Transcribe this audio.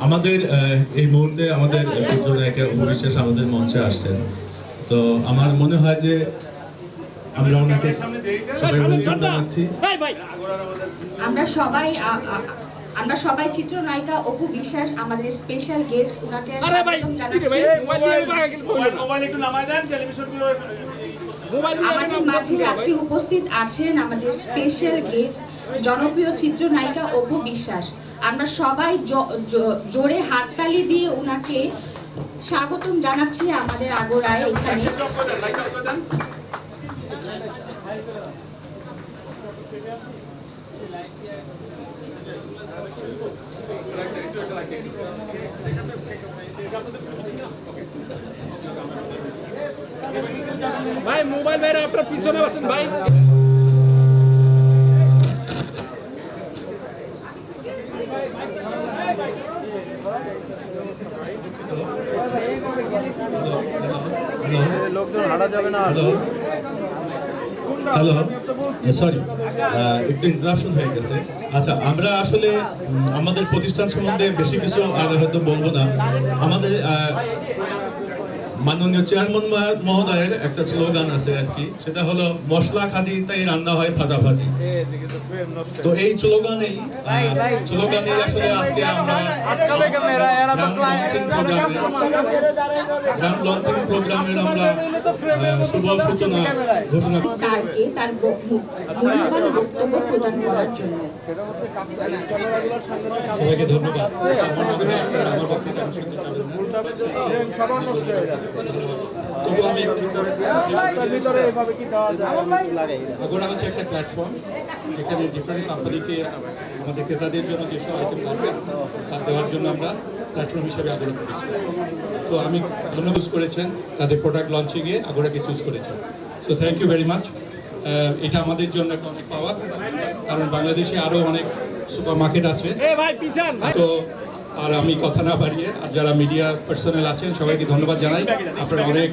আমাদের এই মুহূর্তে আমাদের চিত্রনায়িকা অপবিশ্বাস আমাদের মঞ্চে আসছেন। তো আমার মনে হয় যে আমরা ওনাকে আমরা সবাই আমরা সবাই চিত্রনায়িকা অপু বিশ্বাস আমাদের স্পেশাল গেস্ট ওনাকে আমাদের মাঝে আজকে উপস্থিত আছেন আমাদের স্পেশাল গেস্ট জনপ্রিয় চিত্রনায়িকা অপু বিশ্বাস। আমরা সবাই জোরে হাততালি দিয়ে ওনাকে স্বাগতম জানাচ্ছি আমাদের আগোড়ায় এখানে। ভাই, মোবাইল ভাই আপনার পিছনে বসেন, ভাই। লোকজন হ্যালো সরি একটু ইন্টারাপশন হয়ে গেছে। আচ্ছা আমরা আসলে আমাদের প্রতিষ্ঠান সম্বন্ধে বেশি কিছু আর হয়তো বলব না। আমাদের মাননীয় চেয়ারম্যান মহা- মহোদয়ের একটা স্লোগান আছে আর কি সেটা হলো মশলা খাদি তাই রান্না হয় ফাটাফাটি তো এই স্লোগানেই স্লোগানেই আসলে আজকে আমরা গান লঞ্চিং প্রোগ্রামের আমরা শুভ সূচনা ঘোষণা করছি। স্যারকে তার ব- মূ- মূল্যবান বক্তব্য প্রদান করার জন্য সবাইকে ধন্যবাদ আমার আমি হচ্ছে একটা প্ল্যাটফর্ম ডিফারেন্ট কোম্পানিকে আমাদের ক্রেতাদের জন্য আইটেম তা দেওয়ার জন্য আমরা প্ল্যাটফর্ম হিসেবে করেছি তো আমি ধন্যবাদ করেছেন তাদের প্রোডাক্ট লঞ্চিংয়ে আগোড়াকে চুজ করেছেন so thank you very much এটা আমাদের জন্য একটা পাওয়া কারণ বাংলাদেশে আরও অনেক সুপার মার্কেট আছে তো আর আমি কথা না বাড়িয়ে, আর যারা মিডিয়া পার্সোনাল আছেন, সবাইকে ধন্যবাদ জানাই। আপনারা অনেক